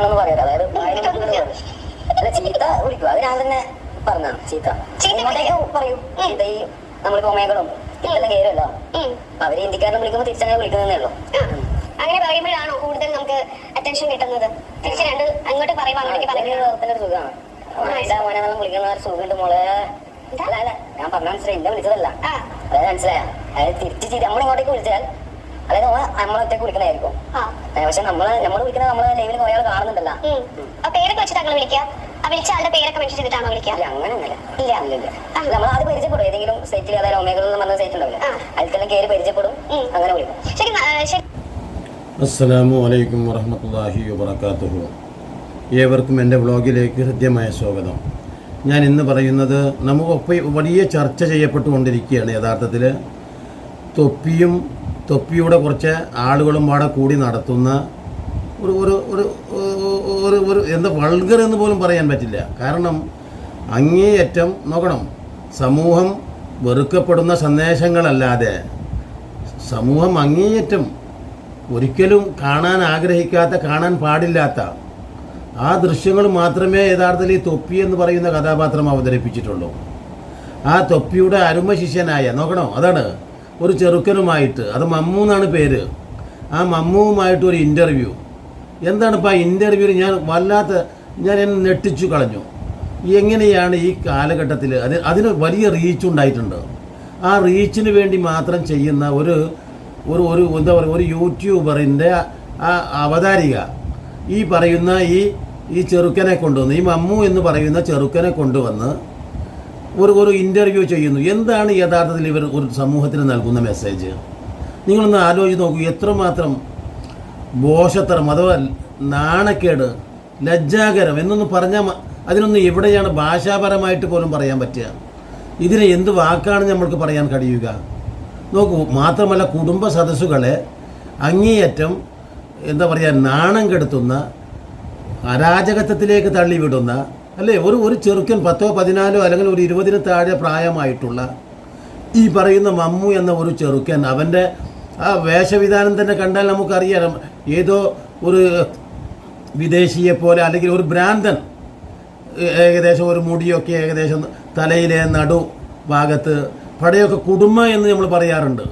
വർത്തമാനങ്ങളെന്ന് പറയാറ്. അതായത്. അല്ല ചീത്ത വിളിക്കും അത് ഞാൻ തന്നെ പറഞ്ഞാണ് ചീത്ത. ഇങ്ങോട്ടേക്ക് പറയും. ചീത്ത ഈ നമ്മൾ കോമേകളും ഇതെല്ലാം കേരളല്ലോ. അവർ ഹിന്ദിക്കാരനെ വിളിക്കുമ്പോൾ തിരിച്ചങ്ങനെ വിളിക്കുന്നതേ ഉള്ളൂ. അങ്ങനെ പറയുമ്പോഴാണോ കൂടുതൽ നമുക്ക് അറ്റൻഷൻ കിട്ടുന്നത്? തിരിച്ച് രണ്ട് അങ്ങോട്ട് പറയുമ്പോൾ അങ്ങോട്ടേക്ക് പറയുന്നത്. ഒരു സുഖമാണ്. മോനെ വിളിക്കുന്ന സുഖമുണ്ട് മോളെ. അല്ല അല്ല ഞാൻ പറഞ്ഞ മനസ്സിലായി. എന്നെ വിളിച്ചതല്ല. അതായത് മനസ്സിലായ? അതായത് തിരിച്ച് ചെയ്ത് നമ്മളിങ്ങോട്ടേക്ക് വിളിച്ചാൽ അതായത് ഓൻ ഒറ്റ കുടിക്കണായിരിക്കും പക്ഷെ നമ്മൾ നമ്മൾ വിളിക്കുന്ന നമ്മളെ ലൈവിൽ കുറെ ആൾ കാണുന്നുണ്ടല്ലോ. ആ പേരൊക്കെ വെച്ചിട്ട് താങ്കൾ വിളിക്കുക ആ വിളിച്ച ആളുടെ പേരൊക്കെ മെൻഷൻ ചെയ്തിട്ടാണോ വിളിക്കുക അങ്ങനെയൊന്നുമില്ല. ഇല്ല. ഇല്ല നമ്മൾ അത് പരിചയപ്പെടും. ഏതെങ്കിലും സൈറ്റിൽ അതായത് ഒമേഗൾ എന്ന് പറഞ്ഞ സൈറ്റ് ഉണ്ടാവില്ല? തന്നെ കയറി പരിചയപ്പെടും. അങ്ങനെ വിളിക്കും. ശരി അസ്സലാമു അലൈക്കും വറഹമത്തല്ലാഹി വബർക്കാത്തുഹു ഏവർക്കും എന്റെ വ്ളോഗിലേക്ക് ഹൃദ്യമായ സ്വാഗതം. ഞാൻ ഇന്ന് പറയുന്നത് നമുക്കൊപ്പം വലിയ ചർച്ച ചെയ്യപ്പെട്ടുകൊണ്ടിരിക്കുകയാണ് യഥാർത്ഥത്തിൽ തൊപ്പിയും തൊപ്പിയുടെ കുറച്ച് ആളുകളും പാടെ കൂടി നടത്തുന്ന ഒരു ഒരു ഒരു ഒരു ഒരു എന്താ വൾഗർ എന്ന് പോലും പറയാൻ പറ്റില്ല. കാരണം അങ്ങേയറ്റം നോക്കണം സമൂഹം വെറുക്കപ്പെടുന്ന സന്ദേശങ്ങളല്ലാതെ സമൂഹം അങ്ങേയറ്റം ഒരിക്കലും കാണാൻ ആഗ്രഹിക്കാത്ത കാണാൻ പാടില്ലാത്ത ആ ദൃശ്യങ്ങൾ മാത്രമേ യഥാർത്ഥത്തിൽ ഈ തൊപ്പി എന്ന് പറയുന്ന കഥാപാത്രം അവതരിപ്പിച്ചിട്ടുള്ളൂ. ആ തൊപ്പിയുടെ അരുമ ശിഷ്യനായ നോക്കണോ? അതാണ് ഒരു ചെറുക്കനുമായിട്ട് അത് മമ്മു എന്നാണ് പേര്. ആ മമ്മുവുമായിട്ട് ഒരു ഇന്റർവ്യൂ എന്താണ് ഇപ്പോൾ ആ ഇന്റർവ്യൂവിൽ ഞാൻ വല്ലാത്ത ഞാൻ എന്നെ നെട്ടിച്ചു കളഞ്ഞു. എങ്ങനെയാണ് ഈ കാലഘട്ടത്തിൽ അത് അതിന് വലിയ റീച്ച് ഉണ്ടായിട്ടുണ്ട്. ആ റീച്ചിന് വേണ്ടി മാത്രം ചെയ്യുന്ന ഒരു ഒരു ഒരു എന്താ പറയുക ഒരു യൂട്യൂബറിന്റെ ആ അവതാരിക. ഈ പറയുന്ന ഈ ഈ ചെറുക്കനെ കൊണ്ടുവന്ന് ഈ മമ്മു എന്ന് പറയുന്ന ചെറുക്കനെ കൊണ്ടുവന്ന് ഒരു ഒരു ഇന്റർവ്യൂ ചെയ്യുന്നു. എന്താണ് യഥാർത്ഥത്തിൽ ഇവർ ഒരു സമൂഹത്തിന് നൽകുന്ന മെസ്സേജ് നിങ്ങളൊന്ന് ആലോചിച്ച് നോക്കൂ. എത്രമാത്രം ബോഷത്തരം അഥവാ നാണക്കേട് ലജ്ജാകരം എന്നൊന്നും പറഞ്ഞാൽ അതിനൊന്നും എവിടെയാണ് ഭാഷാപരമായിട്ട് പോലും പറയാൻ പറ്റുക. ഇതിന് എന്ത് വാക്കാണ് നമ്മൾക്ക് പറയാൻ കഴിയുക? നോക്കൂ മാത്രമല്ല കുടുംബ സദസ്സുകളെ അങ്ങേയറ്റം എന്താ പറയുക നാണം കെടുത്തുന്ന അരാജകത്വത്തിലേക്ക് തള്ളിവിടുന്ന അല്ലേ? ഒരു ഒരു ചെറുക്കൻ പത്തോ പതിനാലോ അല്ലെങ്കിൽ ഒരു ഇരുപതിന് താഴെ പ്രായമായിട്ടുള്ള ഈ പറയുന്ന മമ്മു എന്ന ഒരു ചെറുക്കൻ അവന്റെ ആ വേഷവിധാനം തന്നെ കണ്ടാൽ നമുക്കറിയാം. ഏതോ ഒരു വിദേശിയെ പോലെ അല്ലെങ്കിൽ ഒരു ഭ്രാന്തൻ. ഏകദേശം ഒരു മുടിയൊക്കെ ഏകദേശം തലയിലെ നടു ഭാഗത്ത് പടയൊക്കെ കുടുംബ എന്ന് നമ്മൾ പറയാറുണ്ട്.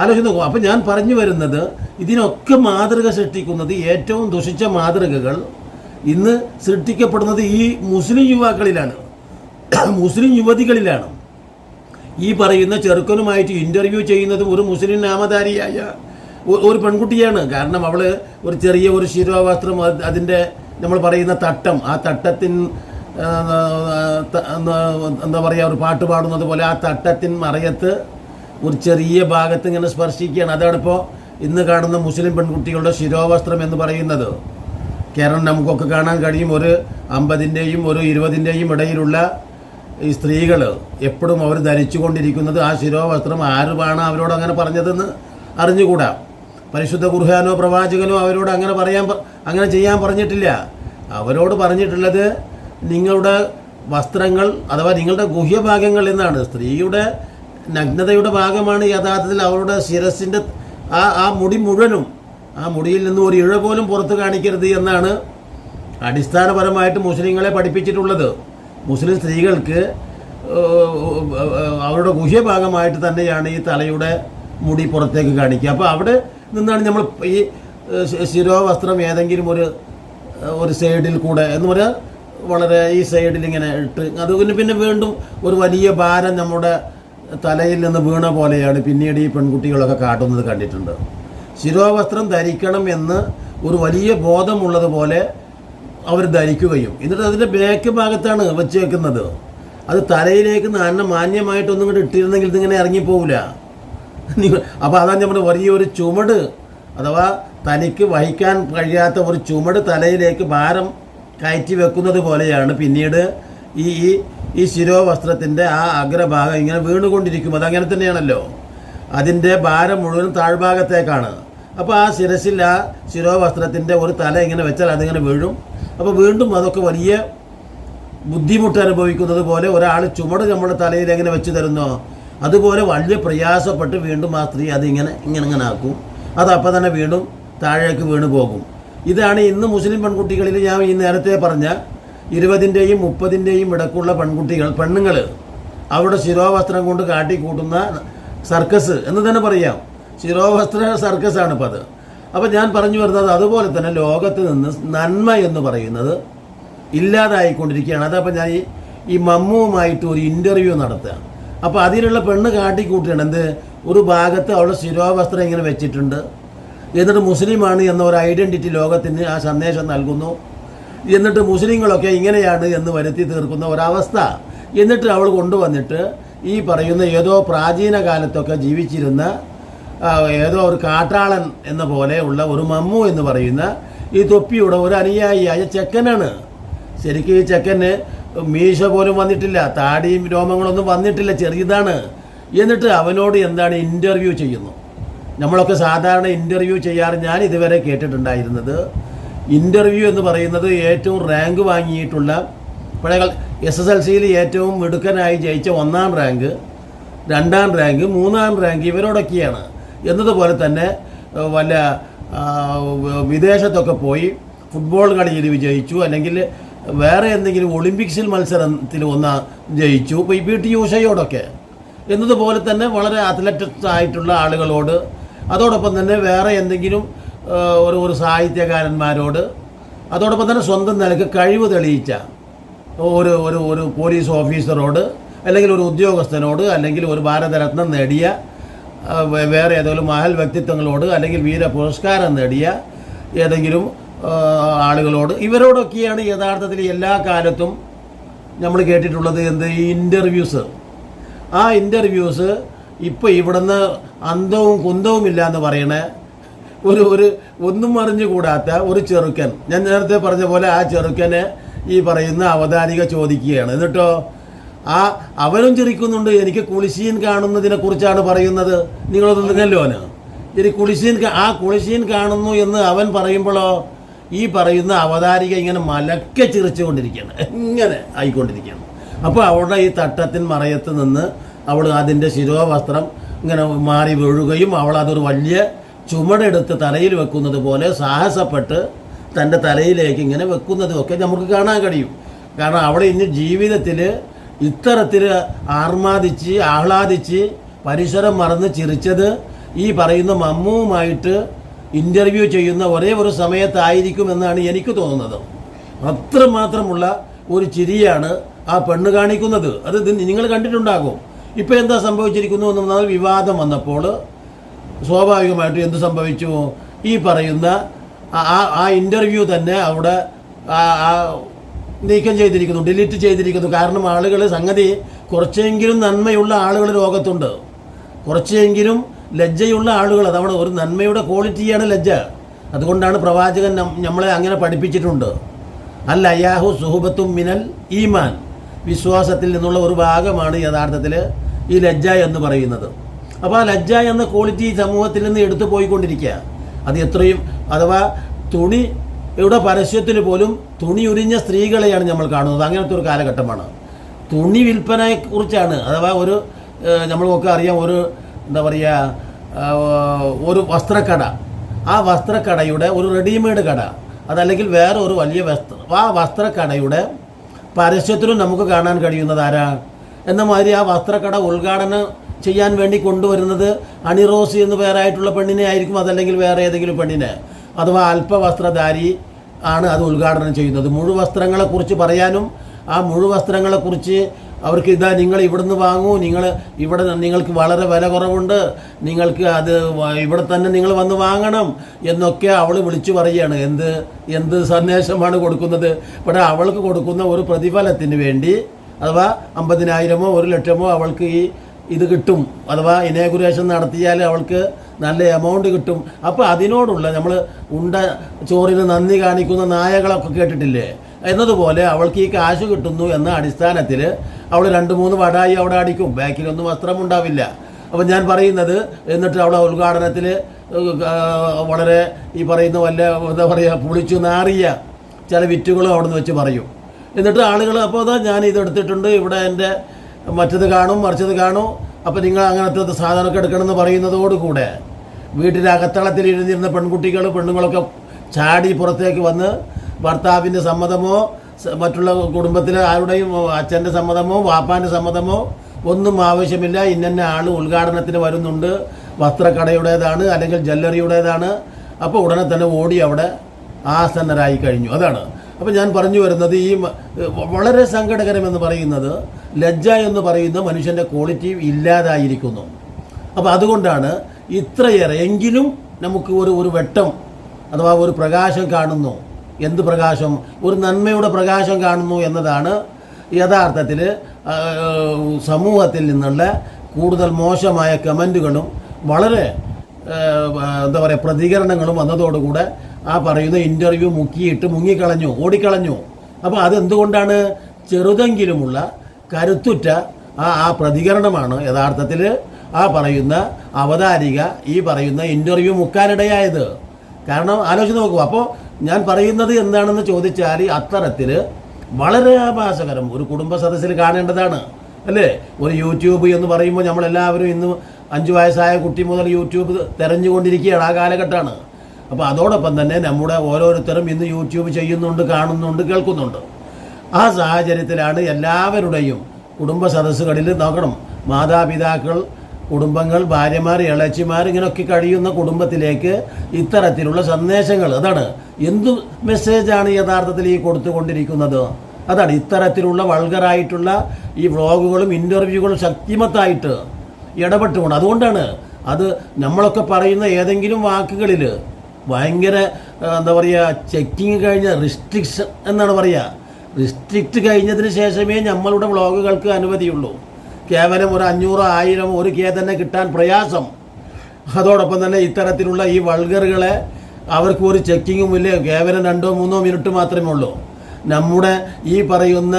ആലോചിച്ച് നോക്കും. അപ്പം ഞാൻ പറഞ്ഞു വരുന്നത് ഇതിനൊക്കെ മാതൃക സൃഷ്ടിക്കുന്നത് ഏറ്റവും ദുഷിച്ച മാതൃകകൾ ഇന്ന് സൃഷ്ടിക്കപ്പെടുന്നത് ഈ മുസ്ലിം യുവാക്കളിലാണ്. മുസ്ലിം യുവതികളിലാണ്. ഈ പറയുന്ന ചെറുക്കനുമായിട്ട് ഇന്റർവ്യൂ ചെയ്യുന്നത് ഒരു മുസ്ലിം നാമധാരിയായ ഒരു പെൺകുട്ടിയാണ്. കാരണം അവൾ ഒരു ചെറിയ ഒരു ശിരോവസ്ത്രം അതിന്റെ നമ്മൾ പറയുന്ന തട്ടം ആ തട്ടത്തിൻ എന്താ പറയുക ഒരു പാട്ട് പാടുന്നത് പോലെ ആ തട്ടത്തിൻ മറയത്ത് ഒരു ചെറിയ ഭാഗത്ത് ഇങ്ങനെ സ്പർശിക്കുകയാണ്. അതാണിപ്പോൾ ഇന്ന് കാണുന്ന മുസ്ലിം പെൺകുട്ടികളുടെ ശിരോവസ്ത്രം എന്ന് പറയുന്നത്. കാരണം നമുക്കൊക്കെ കാണാൻ കഴിയും ഒരു അമ്പതിന്റെയും ഒരു ഇരുപതിന്റെയും ഇടയിലുള്ള ഈ സ്ത്രീകൾ എപ്പോഴും അവർ ധരിച്ചുകൊണ്ടിരിക്കുന്നത് ആ ശിരോവസ്ത്രം ആരുമാണ് അവരോട് അങ്ങനെ പറഞ്ഞതെന്ന് അറിഞ്ഞുകൂടാ. പരിശുദ്ധ ഗുർഹാനോ പ്രവാചകനോ അവരോട് അങ്ങനെ പറയാൻ അങ്ങനെ ചെയ്യാൻ പറഞ്ഞിട്ടില്ല. അവരോട് പറഞ്ഞിട്ടുള്ളത് നിങ്ങളുടെ വസ്ത്രങ്ങൾ അഥവാ നിങ്ങളുടെ ഗുഹ്യഭാഗങ്ങൾ എന്നാണ്. സ്ത്രീയുടെ നഗ്നതയുടെ ഭാഗമാണ് യഥാർത്ഥത്തിൽ അവരുടെ ശിരസിന്റെ ആ ആ മുടി മുഴുവനും ആ മുടിയിൽ നിന്ന് ഒരു ഇഴ പോലും പുറത്ത് കാണിക്കരുത് എന്നാണ് അടിസ്ഥാനപരമായിട്ട് മുസ്ലിങ്ങളെ പഠിപ്പിച്ചിട്ടുള്ളത്. മുസ്ലിം സ്ത്രീകൾക്ക് അവരുടെ ഗുഹ്യഭാഗമായിട്ട് തന്നെയാണ് ഈ തലയുടെ മുടി പുറത്തേക്ക് കാണിക്കുക. അപ്പോൾ അവിടെ നിന്നാണ് നമ്മൾ ഈ ശിരോ വസ്ത്രം ശിരോവസ്ത്രം ഏതെങ്കിലും ഒരു ഒരു സൈഡിൽ കൂടെ എന്ന് പറയാ വളരെ ഈ സൈഡിൽ ഇങ്ങനെ ഇട്ട് അത് പിന്നെ വീണ്ടും ഒരു വലിയ ഭാരം നമ്മുടെ തലയിൽ നിന്ന് വീണ പോലെയാണ് പിന്നീട് ഈ പെൺകുട്ടികളൊക്കെ കാട്ടുന്നത് കണ്ടിട്ടുണ്ട്. ശിരോവസ്ത്രം ധരിക്കണം എന്ന് ഒരു വലിയ ബോധമുള്ളതുപോലെ അവർ ധരിക്കുകയും. എന്നിട്ട് അതിന്റെ ബാക്ക് ഭാഗത്താണ് വെച്ചേക്കുന്നത്. അത് തലയിലേക്ക് നല്ല മാന്യമായിട്ടൊന്നും കൂടെ ഇട്ടിരുന്നെങ്കിൽ ഇതിങ്ങനെ ഇറങ്ങിപ്പോവില്ല അപ്പോൾ അതാണ് നമ്മുടെ വലിയൊരു ചുമട്. അഥവാ തനിക്ക് വഹിക്കാൻ കഴിയാത്ത ഒരു ചുമട് തലയിലേക്ക് ഭാരം കയറ്റി വെക്കുന്നത് പോലെയാണ് പിന്നീട് ഈ ഈ ഈ ശിരോവസ്ത്രത്തിന്റെ ആ അഗ്രഭാഗം ഇങ്ങനെ വീണുകൊണ്ടിരിക്കും. അതങ്ങനെ തന്നെയാണല്ലോ. അതിന്റെ ഭാരം മുഴുവനും താഴ്ഭാഗത്തേക്കാണ്. അപ്പോൾ ആ ശിരസിൽ ആ ശിരോവസ്ത്രത്തിന്റെ ഒരു തല ഇങ്ങനെ വെച്ചാൽ അതിങ്ങനെ വീഴും. അപ്പോൾ വീണ്ടും അതൊക്കെ വലിയ ബുദ്ധിമുട്ട് അനുഭവിക്കുന്നത് പോലെ ഒരാൾ ചുമട് നമ്മുടെ തലയിൽ എങ്ങനെ വെച്ച് തരുന്നോ അതുപോലെ വലിയ പ്രയാസപ്പെട്ട് വീണ്ടും ആ സ്ത്രീ അതിങ്ങനെ ഇങ്ങനെ ഇങ്ങനെ ആക്കും. അത് തന്നെ വീണ്ടും താഴേക്ക് വീണു പോകും. ഇതാണ് ഇന്ന് മുസ്ലിം പെൺകുട്ടികളിൽ ഞാൻ ഈ നേരത്തെ പറഞ്ഞ ഇരുപതിന്റെയും മുപ്പതിന്റെയും ഇടക്കുള്ള പെൺകുട്ടികൾ പെണ്ണുങ്ങൾ അവരുടെ ശിരോവസ്ത്രം കൊണ്ട് കാട്ടിക്കൂട്ടുന്ന സർക്കസ് എന്ന് തന്നെ പറയാം. ശിരോവസ്ത്ര സർക്കസാണ് ഇപ്പം അത്. അപ്പം ഞാൻ പറഞ്ഞു വരുന്നത് അതുപോലെ തന്നെ ലോകത്ത് നിന്ന് നന്മ എന്ന് പറയുന്നത് ഇല്ലാതായിക്കൊണ്ടിരിക്കുകയാണ്. അതപ്പോൾ ഞാൻ ഈ ഈ മമ്മുവുമായിട്ട് ഒരു ഇന്റർവ്യൂ നടത്തുക അപ്പോൾ അതിലുള്ള പെണ്ണ് കാട്ടിക്കൂട്ടുകയാണ്. എന്ത്? ഒരു ഭാഗത്ത് അവളുടെ ശിരോവസ്ത്രം ഇങ്ങനെ വെച്ചിട്ടുണ്ട്. എന്നിട്ട് മുസ്ലിമാണ് എന്ന ഒരു ഐഡന്റിറ്റി ലോകത്തിന് ആ സന്ദേശം നൽകുന്നു. എന്നിട്ട് മുസ്ലിങ്ങളൊക്കെ ഇങ്ങനെയാണ് എന്ന് വരുത്തി തീർക്കുന്ന ഒരവസ്ഥ. എന്നിട്ട് അവൾ കൊണ്ടുവന്നിട്ട് ഈ പറയുന്ന ഏതോ പ്രാചീന കാലത്തൊക്കെ ജീവിച്ചിരുന്ന ഏതോ ഒരു കാട്ടാളൻ എന്ന പോലെ ഉള്ള ഒരു മമ്മു എന്ന് പറയുന്ന ഈ തൊപ്പിയുടെ ഒരു അനുയായിയായ ചെക്കനാണ്. ശരിക്കും ഈ ചെക്കന് മീശ പോലും വന്നിട്ടില്ല താടിയും രോമങ്ങളൊന്നും വന്നിട്ടില്ല ചെറിയതാണ് എന്നിട്ട് അവനോട് എന്താണ് ഇന്റർവ്യൂ ചെയ്യുന്നു? നമ്മളൊക്കെ സാധാരണ ഇന്റർവ്യൂ ചെയ്യാറ് ഞാൻ ഇതുവരെ കേട്ടിട്ടുണ്ടായിരുന്നത്. ഇന്റർവ്യൂ എന്ന് പറയുന്നത് ഏറ്റവും റാങ്ക് വാങ്ങിയിട്ടുള്ള പഴയ എസ് എസ് എൽ സിയിൽ ഏറ്റവും മിടുക്കനായി ജയിച്ച ഒന്നാം റാങ്ക് രണ്ടാം റാങ്ക് മൂന്നാം റാങ്ക് ഇവരോടൊക്കെയാണ്. എന്നതുപോലെ തന്നെ വല്ല വിദേശത്തൊക്കെ പോയി ഫുട്ബോൾ കളിയിൽ വിജയിച്ചു. അല്ലെങ്കിൽ വേറെ എന്തെങ്കിലും ഒളിമ്പിക്സിൽ മത്സരത്തിൽ ഒന്ന് ജയിച്ചു. ഇപ്പോൾ ഈ പി ടി ഉഷയോടൊക്കെ എന്നതുപോലെ തന്നെ വളരെ അത്ലറ്റിക്സ് ആയിട്ടുള്ള ആളുകളോട് അതോടൊപ്പം തന്നെ വേറെ എന്തെങ്കിലും ഒരു ഒരു സാഹിത്യകാരന്മാരോട് അതോടൊപ്പം തന്നെ സ്വന്തം നിലയ്ക്ക് കഴിവ് തെളിയിച്ച ഒരു ഒരു ഒരു പോലീസ് ഓഫീസറോട് അല്ലെങ്കിൽ ഒരു ഉദ്യോഗസ്ഥനോട് അല്ലെങ്കിൽ ഒരു ഭാരതരത്നം നേടിയ വേറെ ഏതെങ്കിലും മഹൽ വ്യക്തിത്വങ്ങളോട് അല്ലെങ്കിൽ വീര പുരസ്കാരം നേടിയ ഏതെങ്കിലും ആളുകളോട് ഇവരോടൊക്കെയാണ് യഥാർത്ഥത്തിൽ എല്ലാ കാലത്തും നമ്മൾ കേട്ടിട്ടുള്ളത് എന്ത്? ഈ ഇന്റർവ്യൂസ് ആ ഇന്റർവ്യൂസ് ഇപ്പോൾ ഇവിടുന്ന് അന്തവും കുന്തവും ഇല്ല എന്ന് പറയണ ഒരു ഒരു ഒന്നും അറിഞ്ഞുകൂടാത്ത ഒരു ചെറുക്കൻ. ഞാൻ നേരത്തെ പറഞ്ഞ പോലെ ആ ചെറുക്കനെ ഈ പറയുന്ന അവതാരിക ചോദിക്കുകയാണ്. എന്നിട്ടോ? ആ അവനും ചിരിക്കുന്നുണ്ട്. എനിക്ക് കുളിശീൻ കാണുന്നതിനെ കുറിച്ചാണ് പറയുന്നത്. നിങ്ങളൊന്നുങ്ങല്ലോ ഇനി കുളിശീൻ ആ കുളിശീൻ കാണുന്നു എന്ന് അവൻ പറയുമ്പോഴോ ഈ പറയുന്ന അവതാരിക ഇങ്ങനെ മലക്കെ ചിരിച്ചുകൊണ്ടിരിക്കുകയാണ് ഇങ്ങനെ ആയിക്കൊണ്ടിരിക്കുകയാണ്. അപ്പോൾ അവളുടെ ഈ തട്ടത്തിൻ മറയത്ത് നിന്ന് അവൾ അതിന്റെ ശിരോവസ്ത്രം ഇങ്ങനെ മാറി വീഴുകയും അവൾ അതൊരു വലിയ ചുമടെടുത്ത് തലയിൽ വെക്കുന്നത് പോലെ സാഹസപ്പെട്ട് തന്റെ തലയിലേക്ക് ഇങ്ങനെ വെക്കുന്നതും ഒക്കെ നമുക്ക് കാണാൻ കഴിയും. കാരണം അവിടെ ഇനി ജീവിതത്തിൽ ഇത്തരത്തിൽ ആർമാദിച്ച് ആഹ്ലാദിച്ച് പരിസരം മറന്ന് ചിരിച്ചത് ഈ പറയുന്ന മമ്മുവുമായിട്ട് ഇന്റർവ്യൂ ചെയ്യുന്ന ഒരേ ഒരു സമയത്തായിരിക്കുമെന്നാണ് എനിക്ക് തോന്നുന്നത്. അത്രമാത്രമുള്ള ഒരു ചിരിയാണ് ആ പെണ്ണ് കാണിക്കുന്നത്. അത് നിങ്ങൾ കണ്ടിട്ടുണ്ടാകും. ഇപ്പം എന്താ സംഭവിച്ചിരിക്കുന്നു എന്ന് പറഞ്ഞാൽ വിവാദം വന്നപ്പോൾ സ്വാഭാവികമായിട്ടും എന്ത് സംഭവിച്ചു? ഈ പറയുന്ന ആ- ആ ഇന്റർവ്യൂ തന്നെ അവിടെ ആ നീക്കം ചെയ്തിരിക്കുന്നു ഡിലീറ്റ് ചെയ്തിരിക്കുന്നു. കാരണം ആളുകൾ സംഗതി കുറച്ചെങ്കിലും നന്മയുള്ള ആളുകൾ ലോകത്തുണ്ട്. കുറച്ചെങ്കിലും ലജ്ജയുള്ള ആളുകൾ അതവിടെ ഒരു നന്മയുടെ ക്വാളിറ്റിയാണ് ലജ്ജ. അതുകൊണ്ടാണ് പ്രവാചകൻ നമ്മളെ അങ്ങനെ പഠിപ്പിച്ചിട്ടുണ്ട്. അല്ല അയാഹു സുഹുബത്തും മിനൽ ഈമാൻ. വിശ്വാസത്തിൽ നിന്നുള്ള ഒരു ഭാഗമാണ് യഥാർത്ഥത്തിൽ ഈ ലജ്ജ എന്ന് പറയുന്നത്. അപ്പോൾ ആ ലജ്ജ എന്ന ക്വാളിറ്റി സമൂഹത്തിൽ നിന്ന് എടുത്തു പോയിക്കൊണ്ടിരിക്കുക. അത് എത്രയും അഥവാ തുണി ഇവിടെ പരസ്യത്തിൽ പോലും തുണി ഉരിഞ്ഞ സ്ത്രീകളെയാണ് നമ്മൾ കാണുന്നത്. അങ്ങനത്തെ ഒരു കാലഘട്ടമാണ്. തുണി വിൽപ്പനയെക്കുറിച്ചാണ് അഥവാ ഒരു നമ്മളൊക്കെ അറിയാം ഒരു എന്താ പറയുക ഒരു വസ്ത്രക്കട. ആ വസ്ത്രക്കടയുടെ ഒരു റെഡിമെയ്ഡ് കട. അതല്ലെങ്കിൽ വേറെ ഒരു വലിയ വസ്ത്ര ആ വസ്ത്രക്കടയുടെ പരസ്യത്തിലും നമുക്ക് കാണാൻ കഴിയുന്നത് ആരാ? എന്ന മാതിരി ആ വസ്ത്രക്കട ഉദ്ഘാടനം ചെയ്യാൻ വേണ്ടി കൊണ്ടുവരുന്നത് അണിറോസ് എന്ന് പേരായിട്ടുള്ള പെണ്ണിനെ ആയിരിക്കും അതല്ലെങ്കിൽ വേറെ ഏതെങ്കിലും പെണ്ണിനെ. അഥവാ അല്പവസ്ത്രധാരി ആണ് അത് ഉദ്ഘാടനം ചെയ്യുന്നത്. മുഴുവസ്ത്രങ്ങളെക്കുറിച്ച് പറയാനും ആ മുഴുവസ്ത്രങ്ങളെക്കുറിച്ച് അവർക്ക് ഇതാ നിങ്ങൾ ഇവിടുന്ന് വാങ്ങൂ നിങ്ങൾ ഇവിടെ നിങ്ങൾക്ക് വളരെ വില കുറവുണ്ട് നിങ്ങൾക്ക് അത് ഇവിടെ തന്നെ നിങ്ങൾ വന്ന് വാങ്ങണം എന്നൊക്കെ അവൾ വിളിച്ചു പറയുകയാണ്. എന്ത് എന്ത് സന്ദേശമാണ് കൊടുക്കുന്നത്? ഇവിടെ അവൾക്ക് കൊടുക്കുന്ന ഒരു പ്രതിഫലത്തിന് വേണ്ടി അഥവാ അമ്പതിനായിരമോ ഒരു ലക്ഷമോ അവൾക്ക് ഈ ഇത് കിട്ടും. അഥവാ ഇനേഗുറേഷൻ നടത്തിയാൽ അവൾക്ക് നല്ല എമൗണ്ട് കിട്ടും. അപ്പോൾ അതിനോടുള്ള നമ്മൾ ഉണ്ട ചോറിന് നന്ദി കാണിക്കുന്ന നായകളൊക്കെ കേട്ടിട്ടില്ലേ? എന്നതുപോലെ അവൾക്ക് ഈ കാശ് കിട്ടുന്നു എന്ന അടിസ്ഥാനത്തിൽ അവൾ രണ്ട് മൂന്ന് വടായി അവിടെ അടിക്കും. ബാക്കിലൊന്നും വസ്ത്രം ഉണ്ടാവില്ല. അപ്പം ഞാൻ പറയുന്നത് എന്നിട്ട് അവിടെ ഉദ്ഘാടനത്തിൽ വളരെ ഈ പറയുന്ന വല്ല എന്താ പറയുക പുളിച്ചു നാറിയ ചില വിറ്റുകളും അവിടെ നിന്ന് വെച്ച് പറയും. എന്നിട്ട് ആളുകൾ അപ്പോൾ അതാ ഞാൻ ഇതെടുത്തിട്ടുണ്ട് ഇവിടെ എന്റെ മറ്റത് കാണും മറിച്ചത് കാണും. അപ്പോൾ നിങ്ങൾ അങ്ങനത്തെ സാധനമൊക്കെ എടുക്കണമെന്ന് പറയുന്നതോടുകൂടെ വീട്ടിന്റെ അകത്തളത്തിൽ ഇരുന്നിരുന്ന പെൺകുട്ടികൾ പെണ്ണുങ്ങളൊക്കെ ചാടി പുറത്തേക്ക് വന്ന് ഭർത്താവിന്റെ സമ്മതമോ മറ്റുള്ള കുടുംബത്തിലെ ആരുടെയും അച്ഛന്റെ സമ്മതമോ വാപ്പാന്റെ സമ്മതമോ ഒന്നും ആവശ്യമില്ല. ഇന്നന്നെ ആൾ ഉദ്ഘാടനത്തിന് വരുന്നുണ്ട്. വസ്ത്രക്കടയുടേതാണ് അല്ലെങ്കിൽ ജ്വല്ലറിയുടേതാണ്. അപ്പോൾ ഉടനെ തന്നെ ഓടി അവിടെ ആസന്നരായി കഴിഞ്ഞു. അതാണ്. അപ്പോൾ ഞാൻ പറഞ്ഞു വരുന്നത് ഈ വളരെ സങ്കടകരമെന്ന് പറയുന്നത് ലജ്ജ എന്ന് പറയുന്ന മനുഷ്യന്റെ ക്വാളിറ്റി ഇല്ലാതായിരിക്കുന്നു. അപ്പോൾ അതുകൊണ്ടാണ് ഇത്രയേറെ എങ്കിലും നമുക്ക് ഒരു ഒരു വെട്ടം അഥവാ ഒരു പ്രകാശം കാണുന്നു. എന്ത് പ്രകാശം? ഒരു നന്മയുടെ പ്രകാശം കാണുന്നു എന്നതാണ് യഥാർത്ഥത്തിൽ സമൂഹത്തിൽ നിന്നുള്ള കൂടുതൽ മോശമായ കമന്റുകളും വളരെ എന്താ പറയുക പ്രതികരണങ്ങളും വന്നതോടുകൂടെ ആ പറയുന്ന ഇന്റർവ്യൂ മുക്കിയിട്ട് മുങ്ങിക്കളഞ്ഞു ഓടിക്കളഞ്ഞു. അപ്പോൾ അതെന്തുകൊണ്ടാണ്? ചെറുതെങ്കിലുമുള്ള കരുത്തുറ്റ ആ ആ പ്രതികരണമാണ് യഥാർത്ഥത്തിൽ ആ പറയുന്ന അവതാരിക ഈ പറയുന്ന ഇന്റർവ്യൂ മുക്കാനിടയായത് കാരണം ആലോചിച്ച് നോക്കൂ അപ്പോൾ ഞാൻ പറയുന്നത് എന്താണെന്ന് ചോദിച്ചാൽ അത്തരത്തിൽ വളരെ ആഭാസകരം ഒരു കുടുംബ സദസ്സിൽ കാണേണ്ടതാണ്. അല്ലേ? ഒരു യൂട്യൂബ് എന്ന് പറയുമ്പോൾ നമ്മളെല്ലാവരും ഇന്ന് അഞ്ച് വയസ്സായ കുട്ടി മുതൽ യൂട്യൂബ് തെരഞ്ഞുകൊണ്ടിരിക്കുകയാണ് ആ കാലഘട്ടമാണ്. അപ്പോൾ അതോടൊപ്പം തന്നെ നമ്മുടെ ഓരോരുത്തരും ഇന്ന് യൂട്യൂബ് ചെയ്യുന്നുണ്ട് കാണുന്നുണ്ട് കേൾക്കുന്നുണ്ട്. ആ സാഹചര്യത്തിലാണ് എല്ലാവരുടെയും കുടുംബ സദസ്സുകളിൽ നോക്കണം. മാതാപിതാക്കൾ കുടുംബങ്ങൾ ഭാര്യമാർ ഇളച്ചിമാർ ഇങ്ങനെയൊക്കെ കഴിയുന്ന കുടുംബത്തിലേക്ക് ഇത്തരത്തിലുള്ള സന്ദേശങ്ങൾ അതാണ് എന്ത് മെസ്സേജാണ് യഥാർത്ഥത്തിൽ ഈ കൊടുത്തുകൊണ്ടിരിക്കുന്നത്? അതാണ് ഇത്തരത്തിലുള്ള വൾഗറായിട്ടുള്ള ഈ വ്ളോഗുകളും ഇന്റർവ്യൂകളും ശക്തിമത്തായിട്ട് ഇടപെട്ടുകൊണ്ട്. അതുകൊണ്ടാണ് അത് നമ്മളൊക്കെ പറയുന്ന ഏതെങ്കിലും വാക്കുകളിൽ ഭയങ്കര എന്താ പറയുക ചെക്കിങ് കഴിഞ്ഞ റിസ്ട്രിക്ഷൻ എന്നാണ് പറയുക റിസ്ട്രിക്റ്റ് കഴിഞ്ഞതിന് ശേഷമേ നമ്മളുടെ വ്ളോഗുകൾക്ക് അനുമതിയുള്ളൂ. കേവലം ഒരു അഞ്ഞൂറ് ആയിരം ഒരു കെ തന്നെ കിട്ടാൻ പ്രയാസം. അതോടൊപ്പം തന്നെ ഇത്തരത്തിലുള്ള ഈ വൾഗറുകളെ അവർക്ക് ഒരു ചെക്കിങ്ങും ഇല്ല. കേവലം രണ്ടോ മൂന്നോ മിനിറ്റ് മാത്രമേ ഉള്ളൂ. നമ്മുടെ ഈ പറയുന്ന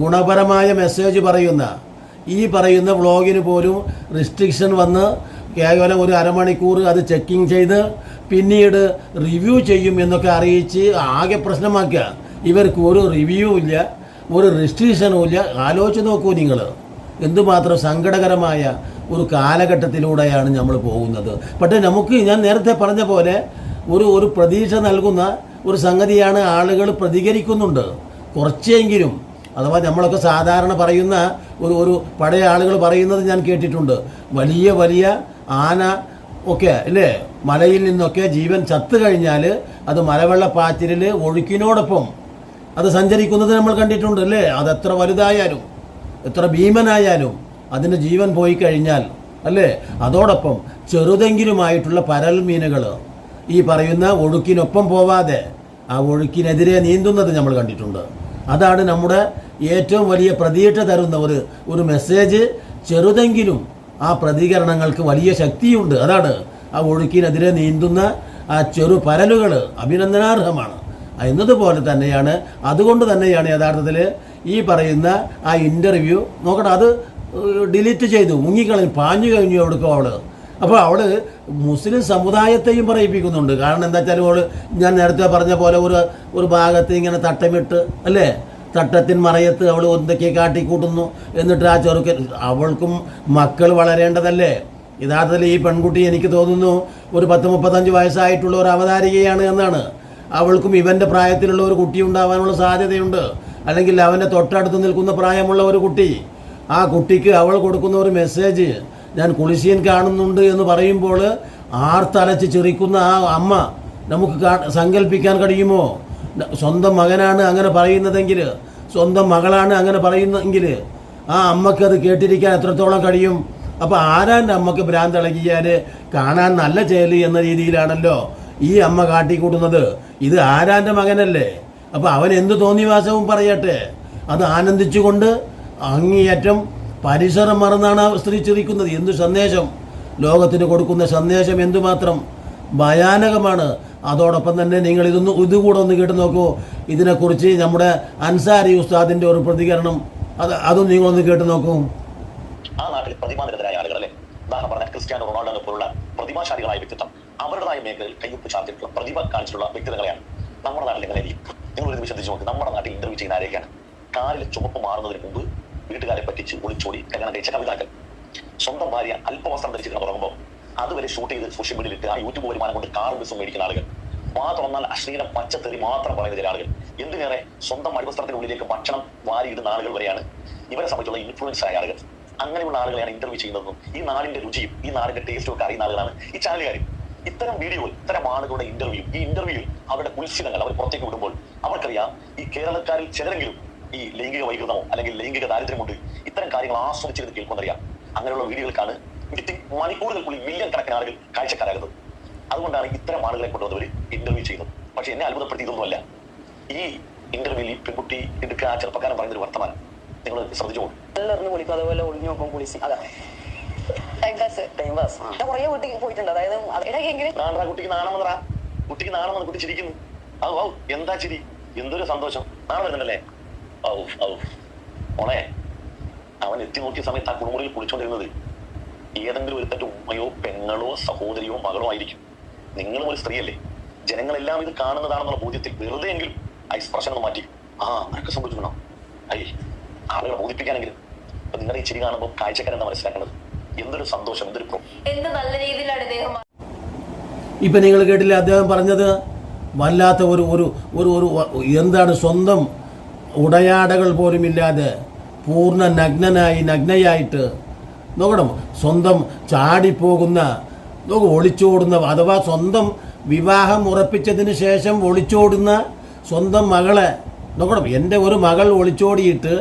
ഗുണപരമായ മെസ്സേജ് പറയുന്ന ഈ പറയുന്ന വ്ളോഗിന് പോലും റിസ്ട്രിക്ഷൻ വന്ന് കേവലം ഒരു അരമണിക്കൂർ അത് ചെക്കിങ് ചെയ്ത് പിന്നീട് റിവ്യൂ ചെയ്യും എന്നൊക്കെ അറിയിച്ച് ആകെ പ്രശ്നമാക്കുക ഇവർക്ക് ഒരു റിവ്യൂ ഇല്ല ഒരു റിസ്ട്രിക്ഷനും ഇല്ല. ആലോചിച്ച് നോക്കൂ നിങ്ങൾ. എന്തുമാത്രം സങ്കടകരമായ ഒരു കാലഘട്ടത്തിലൂടെയാണ് നമ്മൾ പോകുന്നത്. പക്ഷേ നമുക്ക് ഞാൻ നേരത്തെ പറഞ്ഞ പോലെ ഒരു ഒരു പ്രതീക്ഷ നൽകുന്ന ഒരു സംഗതിയാണ് ആളുകൾ പ്രതികരിക്കുന്നുണ്ട്. കുറച്ചെങ്കിലും അഥവാ നമ്മളൊക്കെ സാധാരണ പറയുന്ന ഒരു ഒരു പഴയ ആളുകൾ പറയുന്നത് ഞാൻ കേട്ടിട്ടുണ്ട്. വലിയ വലിയ ആന ഒക്കെ അല്ലേ മലയിൽ നിന്നൊക്കെ ജീവൻ ചത്തു കഴിഞ്ഞാൽ അത് മലവെള്ളപ്പാച്ചിലിൽ ഒഴുക്കിനോടൊപ്പം അത് സഞ്ചരിക്കുന്നത് നമ്മൾ കണ്ടിട്ടുണ്ട് അല്ലേ? അത് എത്ര വലുതായാലും എത്ര ഭീമനായാലും അതിന് ജീവൻ പോയി കഴിഞ്ഞാൽ അല്ലേ? അതോടൊപ്പം ചെറുതെങ്കിലുമായിട്ടുള്ള പരൽ മീനുകൾ ഈ പറയുന്ന ഒഴുക്കിനൊപ്പം പോവാതെ ആ ഒഴുക്കിനെതിരെ നീന്തുന്നത് നമ്മൾ കണ്ടിട്ടുണ്ട്. അതാണ് നമ്മുടെ ഏറ്റവും വലിയ പ്രതീക്ഷ തരുന്ന ഒരു ഒരു മെസ്സേജ് ചെറുതെങ്കിലും ആ പ്രതികരണങ്ങൾക്ക് വലിയ ശക്തിയുണ്ട്. അതാണ് ആ ഒഴുക്കിനെതിരെ നീന്തുന്ന ആ ചെറു പരലുകൾ അഭിനന്ദനാർഹമാണ്. എന്നതുപോലെ തന്നെയാണ് അതുകൊണ്ട് തന്നെയാണ് യഥാർത്ഥത്തിൽ ഈ പറയുന്ന ആ ഇന്റർവ്യൂ നോക്കട്ടെ അത് ഡിലീറ്റ് ചെയ്തു. മുങ്ങിക്കളഞ്ഞു പാഞ്ഞു കഴിഞ്ഞു എവിടേക്കോ അവൾ. അപ്പോൾ അവൾ മുസ്ലിം സമുദായത്തെയും പറയിപ്പിക്കുന്നുണ്ട്. കാരണം എന്താ വെച്ചാൽ ഞാൻ നേരത്തെ പറഞ്ഞ പോലെ ഒരു ഒരു ഭാഗത്ത് ഇങ്ങനെ തട്ടമിട്ട് അല്ലേ? തട്ടത്തിൻ മറയത്ത് അവൾ ഒന്നൊക്കെ കാട്ടിക്കൂട്ടുന്നു. എന്നിട്ട് ആ ചെറുക്കൻ അവൾക്കും മക്കൾ വളരേണ്ടതല്ലേ? യഥാർത്ഥത്തിൽ ഈ പെൺകുട്ടി എനിക്ക് തോന്നുന്നു ഒരു പത്ത് മുപ്പത്തഞ്ച് വയസ്സായിട്ടുള്ള ഒരു അവതാരികയാണ് എന്നാണ്. അവൾക്കും ഇവന്റെ പ്രായത്തിലുള്ള ഒരു കുട്ടി ഉണ്ടാവാനുള്ള സാധ്യതയുണ്ട്. അല്ലെങ്കിൽ അവന്റെ തൊട്ടടുത്ത് നിൽക്കുന്ന പ്രായമുള്ള ഒരു കുട്ടി. ആ കുട്ടിക്ക് അവൾ കൊടുക്കുന്ന ഒരു മെസ്സേജ് ഞാൻ കുളിശീൻ കാണുന്നുണ്ട് എന്ന് പറയുമ്പോൾ ആർത്തലച്ച് ചിറിക്കുന്ന ആ അമ്മ നമുക്ക് സങ്കല്പിക്കാൻ കഴിയുമോ? സ്വന്തം മകനാണ് അങ്ങനെ പറയുന്നതെങ്കിൽ സ്വന്തം മകളാണ് അങ്ങനെ പറയുന്നതെങ്കിൽ ആ അമ്മയ്ക്ക് അത് കേട്ടിരിക്കാൻ എത്രത്തോളം കഴിയും? അപ്പോൾ ആരാന്റെ അമ്മയ്ക്ക് ഭ്രാന്തിളകിയാൽ കാണാൻ നല്ല ചേലി എന്ന രീതിയിലാണല്ലോ ഈ അമ്മ കാട്ടിക്കൂട്ടുന്നത്. ഇത് ആരാന്റെ മകനല്ലേ? അപ്പോൾ അവൻ എന്ത് തോന്നിവാസവും പറയട്ടെ. അത് ആനന്ദിച്ചുകൊണ്ട് അങ്ങേയറ്റം പരിസരം മറന്നാണ് ആ സ്ത്രീ ചിരിക്കുന്നത്. എന്ത് സന്ദേശം? ലോകത്തിന് കൊടുക്കുന്ന സന്ദേശം എന്തുമാത്രം? ഭയാനകമാണ്. അതോടൊപ്പം തന്നെ നിങ്ങൾ ഇതൊന്ന് ഇതുകൂടെ ഒന്ന് കേട്ട് നോക്കൂ. ഇതിനെക്കുറിച്ച് നമ്മുടെ അൻസാരി ഉസ്താദിന്റെ ഒരു പ്രതികരണം. അത് അതും നിങ്ങളൊന്ന് കേട്ട് നോക്കൂ. ആ നാട്ടിൽ പ്രതിമാനിതരായ ആളുകൾ അല്ലെ ഉദാഹരണം പറഞ്ഞ ക്രിസ്ത്യാനോ റൊണാൾഡോ പോലുള്ള പ്രതിഭാശാലികളായ വ്യക്തിത്വം അവരുടേതായ മേഖലയിൽ കയ്യൊപ്പ് ചാർത്തിട്ടുള്ള പ്രതിഭ കാണിച്ചിട്ടുള്ള വ്യക്തിത്വങ്ങളെയാണ് നമ്മുടെ നാട്ടിൽ നിങ്ങൾ ഒരു നിമിഷം തിരിച്ചു നോക്കി. നമ്മുടെ നാട്ടിൽ ഇന്റർവ്യൂ ചെയ്യുന്ന ആരെയൊക്കെയാണ്? കാറിൽ ചുമപ്പ് മാറുന്നതിന് മുമ്പ് വീട്ടുകാരെ പറ്റിച്ച് ഒളിച്ചോടി കല്യാണം കഴിച്ച കവിതാക്കൾ. സ്വന്തം ഭാര്യ അല്പവസ്ത്രം ധരിച്ചിട്ട് ഉറങ്ങുമ്പോൾ അതുവരെ ഷൂട്ട് ചെയ്ത് സോഷ്യൽ മീഡിയയിൽ ഇട്ട് ആ യൂട്യൂബ് വരുമാനം കൊണ്ട് കാർ ബസ്സും മേടിക്കുന്ന ആളുകൾ. വാ തുറന്നാൽ അശ്ലീല പച്ചത്തെറി മാത്രം പറയുന്ന ചില ആളുകൾ. എന്തിനേറെ സ്വന്തം അടിവസ്ത്രത്തിനുള്ളിലേക്ക് ഭക്ഷണം വാരിയിടുന്ന ആളുകൾ വരെയാണ് ഇവരെ സംബന്ധിച്ചുള്ള ഇൻഫ്ലുവൻസ് ആയ ആളുകൾ. അങ്ങനെയുള്ള ആളുകളെയാണ് ഇന്റർവ്യൂ ചെയ്യുന്നതെന്നും ഈ നാടിന്റെ രുചിയും ഈ നാടിന്റെ ടേസ്റ്റും ഒക്കെ അറിയുന്ന ആളുകളാണ് ഈ ചാനലുകാർ ഇത്തരം വീഡിയോ ഇത്തരം ആളുകളുടെ ഇന്റർവ്യൂ ഈ ഇന്റർവ്യൂവിൽ അവരുടെ കുൽസിതങ്ങൾ അവർ പുറത്തേക്ക് വിടുമ്പോൾ അവർക്കറിയാം ഈ കേരളക്കാരിൽ ചിലരെങ്കിലും ഈ ലൈംഗിക വൈകൃതമോ അല്ലെങ്കിൽ ലൈംഗിക ദാരിദ്ര്യമുണ്ട്. ഇത്തരം കാര്യങ്ങൾ ആസ്വദിച്ചിരുന്ന് കേൾക്കുന്നറിയാം അങ്ങനെയുള്ള വീഡിയോകൾക്കാണ് വിത്തിൻ മണിക്കൂറുകൾക്കുള്ളിൽ മില്യൺ കണക്കിന് ആളുകൾ കാഴ്ചക്കാരാകുന്നത് അതുകൊണ്ടാണ് ഇത്തരം ആളുകളെ കൊണ്ടുവന്നവർ ഇന്റർവ്യൂ ചെയ്യുന്നത്. പക്ഷെ എന്നെ അത്ഭുതപ്പെടുത്തിയതൊന്നുമല്ല. ഈ ഇന്റർവ്യൂവിൽ പെൺകുട്ടി എടുക്കുക ആ ചെറുപ്പക്കാരൻ പറയുന്നൊരു വർത്തമാനം. നിങ്ങൾ ശ്രദ്ധിച്ചോളൂ. അതേപോലെ ഒളിഞ്ഞു നോക്കും അതാ. കുറേ വീട്ടിൽ പോയിട്ടുണ്ട്. അതായത് നാണറ കുട്ടിക്ക് നാണം വന്നറാ കുട്ടിക്ക് നാണം വന്ന് കുട്ടി ചിരിക്കുന്നു. ഔ ഔ എന്താ ചിരി? എന്തൊരു സന്തോഷം. നാണം വരുന്നുണ്ടല്ലേ? ഔ ഔ. മോളെ അവൻ എത്തി നോക്കിയ സമയത്ത് ആ കുളിമുറിയിൽ കുളിച്ചോണ്ടിരുന്നത് ഏതെങ്കിലും ഒരു തന്റെ ഉമ്മയോ പെങ്ങളോ സഹോദരിയോ മകളോ ആയിരിക്കും. നിങ്ങളും ഒരു സ്ത്രീയല്ലേ? ജനങ്ങളെല്ലാം ഇത് കാണുന്നതാണെന്നുള്ള ബോധ്യത്തിൽ വെറുതെ എങ്കിലും ആ എക്സ്പ്രഷൻ ഒന്ന് മാറ്റി. ആ അങ്ങനെയൊക്കെ സംഭവിച്ചിട്ടുണ്ടോ? ഐ ആളുകളെ ബോധിപ്പിക്കാനെങ്കിലും. അപ്പൊ നിങ്ങളുടെ ഈ ചിരി കാണുമ്പോൾ കാഴ്ചക്കാരെന്താ മനസ്സിലാക്കുന്നത് എന്തൊരു സന്തോഷം എന്തൊരു ഇപ്പൊ എന്ത് നല്ല രീതിയിലാണ് ഇദ്ദേഹം ഇപ്പം നിങ്ങൾ കേട്ടില്ല അദ്ദേഹം പറഞ്ഞത്? വല്ലാത്ത ഒരു ഒരു ഒരു ഒരു എന്താണ് സ്വന്തം ഉടയാടകൾ പോലും ഇല്ലാതെ പൂർണ നഗ്നനായി നഗ്നയായിട്ട് നോക്കണം സ്വന്തം ചാടിപ്പോകുന്ന നോക്ക് ഒളിച്ചോടുന്ന അഥവാ സ്വന്തം വിവാഹം ഉറപ്പിച്ചതിന് ശേഷം ഒളിച്ചോടുന്ന സ്വന്തം മകളെ നോക്കണം എന്റെ ഒരു മകൾ ഒളിച്ചോടിയിട്ട്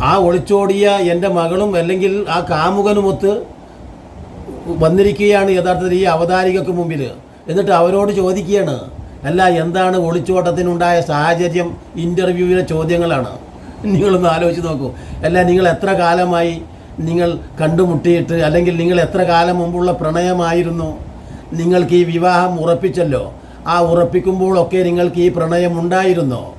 ആ ഒളിച്ചോടിയ എന്റെ മകളും അല്ലെങ്കിൽ ആ കാമുകനുമൊത്ത് വന്നിരിക്കുകയാണ് യഥാർത്ഥത്തിൽ ഈ അവതാരികക്ക് മുമ്പിൽ എന്നിട്ട് അവരോട് ചോദിക്കുകയാണ് അല്ല എന്താണ് ഒളിച്ചോട്ടത്തിനുണ്ടായ സാഹചര്യം? ഇന്റർവ്യൂവിലെ ചോദ്യങ്ങളാണ്. നിങ്ങളൊന്ന് ആലോചിച്ച് നോക്കൂ. അല്ല നിങ്ങൾ എത്ര കാലമായി നിങ്ങൾ കണ്ടുമുട്ടിയിട്ട് അല്ലെങ്കിൽ നിങ്ങൾ എത്ര കാലം മുമ്പുള്ള പ്രണയമായിരുന്നു നിങ്ങൾക്ക് ഈ വിവാഹം ഉറപ്പിച്ചല്ലോ. ആ ഉറപ്പിക്കുമ്പോഴൊക്കെ നിങ്ങൾക്ക് ഈ പ്രണയം ഉണ്ടായിരുന്നോ?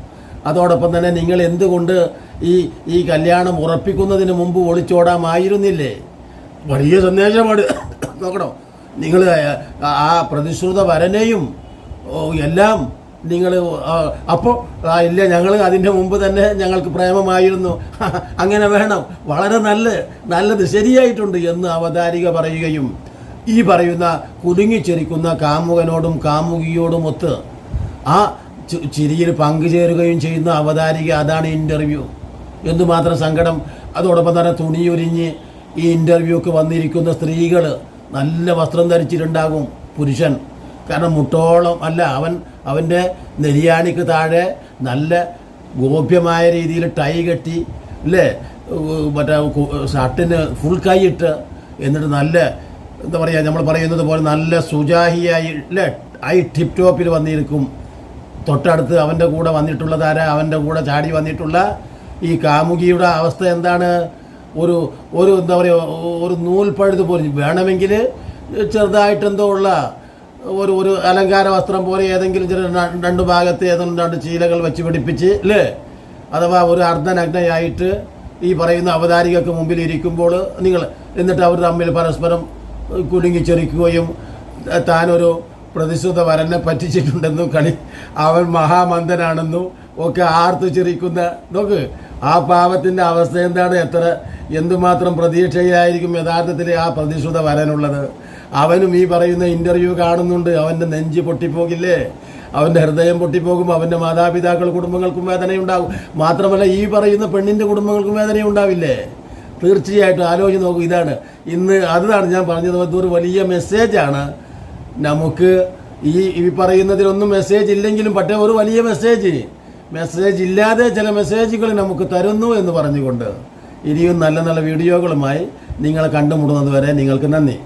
അതോടൊപ്പം തന്നെ നിങ്ങൾ എന്തുകൊണ്ട് ഈ ഈ കല്യാണം ഉറപ്പിക്കുന്നതിന് മുമ്പ് ഒളിച്ചോടാമായിരുന്നില്ലേ? വലിയ സന്ദേശമാണ്. നോക്കണം. നിങ്ങൾ ആ പ്രതിശ്രുത വരനെയും എല്ലാം നിങ്ങൾ അപ്പോൾ ഇല്ല ഞങ്ങൾ അതിന്റെ മുമ്പ് തന്നെ ഞങ്ങൾക്ക് പ്രേമമായിരുന്നു. അങ്ങനെ വേണം. വളരെ നല്ല നല്ലത് ശരിയായിട്ടുണ്ട് എന്ന് അവതാരിക പറയുകയും ഈ പറയുന്ന കുലുങ്ങിച്ചിരിക്കുന്ന കാമുകനോടും കാമുകിയോടും ഒത്ത് ആ ചിരിയിൽ പങ്കുചേരുകയും ചെയ്യുന്ന അവതാരിക അതാണ് ഇന്റർവ്യൂ എന്തുമാത്രം സങ്കടം. അതോടൊപ്പം തന്നെ തുണിയൊരിഞ്ഞ് ഈ ഇന്റർവ്യൂക്ക് വന്നിരിക്കുന്ന സ്ത്രീകൾ നല്ല വസ്ത്രം ധരിച്ചിട്ടുണ്ടാകും. പുരുഷൻ. കാരണം മുട്ടോളം അല്ല അവൻ അവന്റെ നെരിയാണിക്ക് താഴെ നല്ല ഗോപ്യമായ രീതിയിൽ ടൈ കെട്ടി അല്ലേ? മറ്റേ ഷർട്ടിന് ഫുൾ കൈയിട്ട് എന്നിട്ട് നല്ല എന്താ പറയുക നമ്മൾ പറയുന്നത് പോലെ നല്ല സുജാഹിയായി അല്ലേ? ഐ ടിപ് ടോപ്പിൽ വന്നിരിക്കും. തൊട്ടടുത്ത് അവന്റെ കൂടെ വന്നിട്ടുള്ള താര അവന്റെ കൂടെ ചാടി വന്നിട്ടുള്ള ഈ കാമുകിയുടെ അവസ്ഥ എന്താണ്? ഒരു ഒരു എന്താ പറയുക ഒരു നൂൽ നൂൽപ്പഴുത് പോലും വേണമെങ്കിൽ ചെറുതായിട്ടെന്തോ ഉള്ള ഒരു ഒരു അലങ്കാര വസ്ത്രം പോലെ ഏതെങ്കിലും ചില രണ്ട് ഭാഗത്ത് ഏതെങ്കിലും രണ്ട് ചീലകൾ വെച്ച് പിടിപ്പിച്ച് അല്ലേ അഥവാ ഒരു അർദ്ധനഗ്നയായിട്ട് ഈ പറയുന്ന അവതാരികൾക്ക് മുമ്പിൽ ഇരിക്കുമ്പോൾ നിങ്ങൾ എന്നിട്ട് അവർ തമ്മിൽ പരസ്പരം കുടുങ്ങിച്ചെറിക്കുകയും താനൊരു പ്രതിശ്രുത വരനെ പറ്റിച്ചിട്ടുണ്ടെന്നും കളി അവൻ മഹാമന്ദനാണെന്നും ഒക്കെ ആർത്തു ചിരിക്കുന്ന നോക്ക് ആ പാവത്തിന്റെ അവസ്ഥ എന്താണ്? എത്ര എന്തുമാത്രം പ്രതീക്ഷയായിരിക്കും യഥാർത്ഥത്തിൽ ആ പ്രതിശ്രുത വരനുള്ളത്? അവനും ഈ പറയുന്ന ഇന്റർവ്യൂ കാണുന്നുണ്ട്. അവന്റെ നെഞ്ച് പൊട്ടിപ്പോകില്ലേ? അവന്റെ ഹൃദയം പൊട്ടിപ്പോകും. അവന്റെ മാതാപിതാക്കൾ കുടുംബങ്ങൾക്കും വേദനയുണ്ടാകും. മാത്രമല്ല ഈ പറയുന്ന പെണ്ണിന്റെ കുടുംബങ്ങൾക്കും വേദനയുണ്ടാവില്ലേ? തീർച്ചയായിട്ടും ആലോചിച്ച് നോക്കും. ഇതാണ്. ഇന്ന് അതാണ് ഞാൻ പറഞ്ഞത്. ഒരു വലിയ മെസ്സേജാണ് നമുക്ക് ഈ ഈ പറയുന്നതിലൊന്നും മെസ്സേജ് ഇല്ലെങ്കിലും പക്ഷേ ഒരു വലിയ മെസ്സേജ് മെസ്സേജ് ഇല്ലാതെ ചില മെസ്സേജുകൾ നമുക്ക് തരുന്നു എന്ന് പറഞ്ഞുകൊണ്ട് ഇനിയും നല്ല നല്ല വീഡിയോകളുമായി നിങ്ങളെ കണ്ടുമുട്ടുന്നത് വരെ നിങ്ങൾക്ക് നന്ദി.